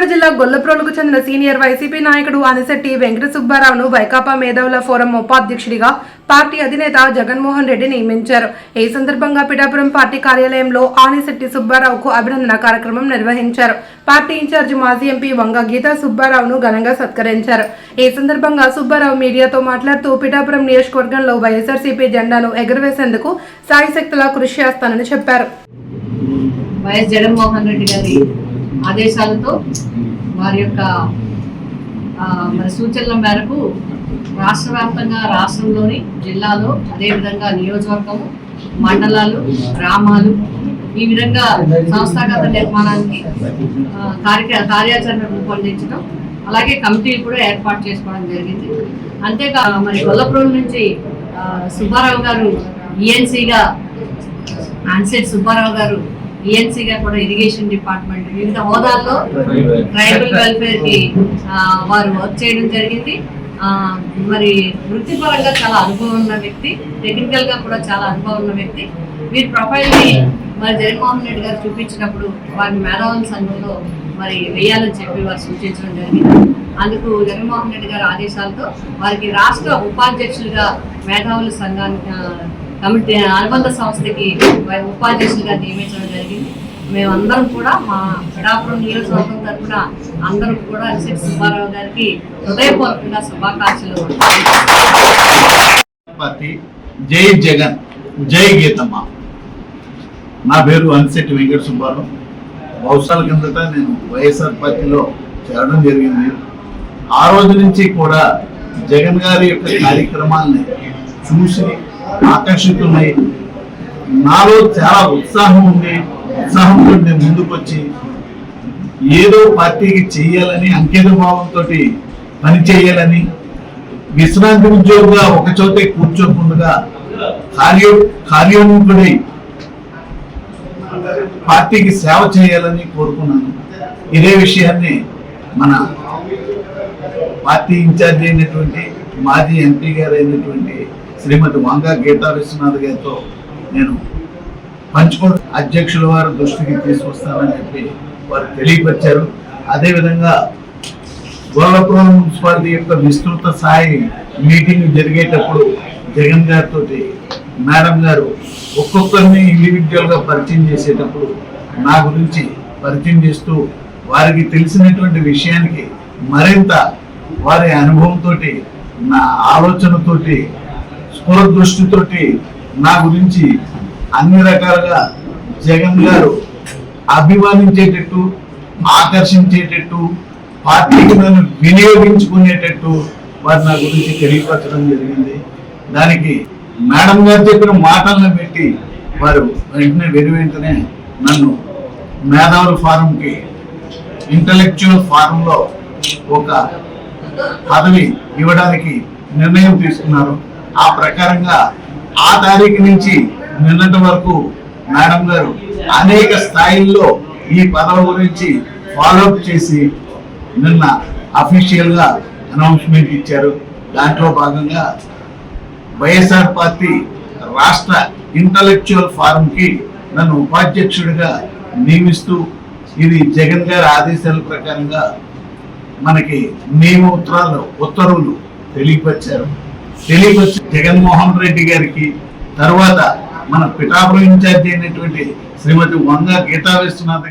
కాకినాడ జిల్లా గొల్లప్రోలుకు చెందిన senior YCP నాయకుడు అనిశెట్టి వెంకట సుబ్బారావును వైకాపా మేధావుల ఫోరం ఉపాధ్యక్షుడిగా పార్టీ అధినేత జగన్మోహన్ రెడ్డి నియమించారు. ఈ సందర్భంగా పిఠాపురం పార్టీ కార్యాలయంలో ఆనిశెట్టి సుబ్బారావుకు అభినందన కార్యక్రమం నిర్వహించారు. పార్టీ ఇన్ఛార్జి మాజీ ఎంపీ వంగ గీతా సుబ్బారావును ఘనంగా సత్కరించారు. ఈ సందర్భంగా సుబ్బారావు మీడియాతో మాట్లాడుతూ పిఠాపురం నియోజకవర్గంలో వైఎస్ఆర్సీపీ జెండాను ఎగురవేసేందుకు సాయశక్తులా కృషి చేస్తానని చెప్పారు. వైఎస్ జగన్మోహన్ రెడ్డి గారి ఆదేశాలతో వారి యొక్క మన సూచనల మేరకు రాష్ట్ర వ్యాప్తంగా రాష్ట్రంలోని జిల్లాలో అదేవిధంగా నియోజకవర్గము మండలాలు గ్రామాలు ఈ విధంగా సంస్థాగత నిర్మాణానికి కార్య కార్యాచరణ రూపొందించడం అలాగే కమిటీలు కూడా ఏర్పాటు చేసుకోవడం జరిగింది. అంతేకా మరి గొల్లప్రోలు నుంచి సుబ్బారావు గారు ఈఎన్సీగా ఆన్సెట్ సుబ్బారావు గారు గా కూడా ఇరిగేషన్ డిపార్ట్మెంట్ వివిధ హోదాల్లో ట్రైబల్ వెల్ఫేర్కి వారు వర్క్ చేయడం జరిగింది. మరి వృత్తిపరంగా చాలా అనుభవం ఉన్న వ్యక్తి టెక్నికల్గా కూడా చాలా అనుభవం ఉన్న వ్యక్తి. వీరి ప్రొఫైల్ని మరి జగన్మోహన్ రెడ్డి గారు చూపించినప్పుడు వారిని మేధావుల సంఘంలో మరి వేయాలని చెప్పి వారు సూచించడం జరిగింది. అందుకు జగన్మోహన్ రెడ్డి గారి ఆదేశాలతో వారికి రాష్ట్ర ఉపాధ్యక్షులుగా మేధావుల సంఘానికి కాబట్టి అనుబంధ సంస్థకి ఉపాధ్యక్షులుగా నియమించడం జరిగింది. మేమందరం కూడా మా పిడాపురం నియోజకవర్గం తరఫున అందరం కూడా ఎస్ఎస్ సుబ్బారావు గారికి హృదయపూర్వకంగా శుభాకాంక్షలు. పార్టీ జై జగన్ జై గీతమ్మ. నా పేరు అనిశెట్టి వెంకట సుబ్బారావు సంవత్సరాల కిందట నేను వైఎస్ఆర్ పార్టీలో చేరడం జరిగింది. ఆ రోజు నుంచి కూడా జగన్ గారి యొక్క కార్యక్రమాల్ని చూసి ఆకర్షితున్నాయి నాలో చాలా ఉత్సాహం ఉంది ఉత్సాహంతో నేను ముందుకు వచ్చి ఏదో పార్టీకి చేయాలని అంకిత భావంతో పని చేయాలని విశ్రాంతి ఉద్యోగిగా ఒక చోటే కూర్చోకుండా కార్య కార్యోన్ముఖుడై పార్టీకి సేవ చేయాలని కోరుకున్నాను. ఇదే విషయాన్ని మన పార్టీ ఇన్ఛార్జ్ అయినటువంటి మాజీ ఎంపీ గారు అయినటువంటి శ్రీమతి వంగా గీతా విశ్వనాథ్ గారితో నేను పంచుకోవడం అధ్యక్షుల వారి దృష్టికి తీసుకొస్తానని చెప్పి వారు తెలియపరిచారు. అదేవిధంగా గోలపురం మున్సిపాలిటీ యొక్క విస్తృత స్థాయి మీటింగ్ జరిగేటప్పుడు జగన్ గారితో మేడం గారు ఒక్కొక్కరిని ఇండివిజువల్గా పరిచయం చేసేటప్పుడు నా గురించి పరిచయం చేస్తూ వారికి తెలిసినటువంటి విషయానికి మరింత వారి అనుభవంతో నా ఆలోచనతోటి స్ఫుర నా గురించి అన్ని రకాలుగా జగన్ గారు అభిమానించేటట్టు ఆకర్షించేటట్టు పార్టీకి నన్ను వినియోగించుకునేటట్టు వారు నా గురించి తెలియపరచడం జరిగింది. దానికి మేడం గారు చెప్పిన మాటలను పెట్టి వారు వెంటనే వెను వెంటనే నన్ను మేధావుల ఫారంకి ఇంటలెక్చువల్ ఫారంలో ఒక పదవి ఇవ్వడానికి నిర్ణయం తీసుకున్నారు. ఆ ప్రకారంగా ఆ తారీఖు నుంచి నిన్నటి వరకు మేడం గారు అనేక స్థాయిల్లో ఈ పదవి గురించి ఫాలోఅప్ చేసి నిన్న అఫీషియల్గా అనౌన్స్మెంట్ ఇచ్చారు. దాంట్లో భాగంగా వైఎస్ఆర్ పార్టీ రాష్ట్ర ఇంటలెక్చువల్ ఫారం కి నన్ను ఉపాధ్యక్షుడిగా నియమిస్తూ ఇది జగన్ గారి ఆదేశాల ప్రకారంగా మనకి నియమ ఉత్తరాలు ఉత్తర్వులు తెలియపరిచారు. తెలియపరిచి జగన్మోహన్ రెడ్డి గారికి తర్వాత మన పిఠాపురం ఇన్ఛార్జి అయినటువంటి శ్రీమతి వంగ గీతా విశ్వనాథ్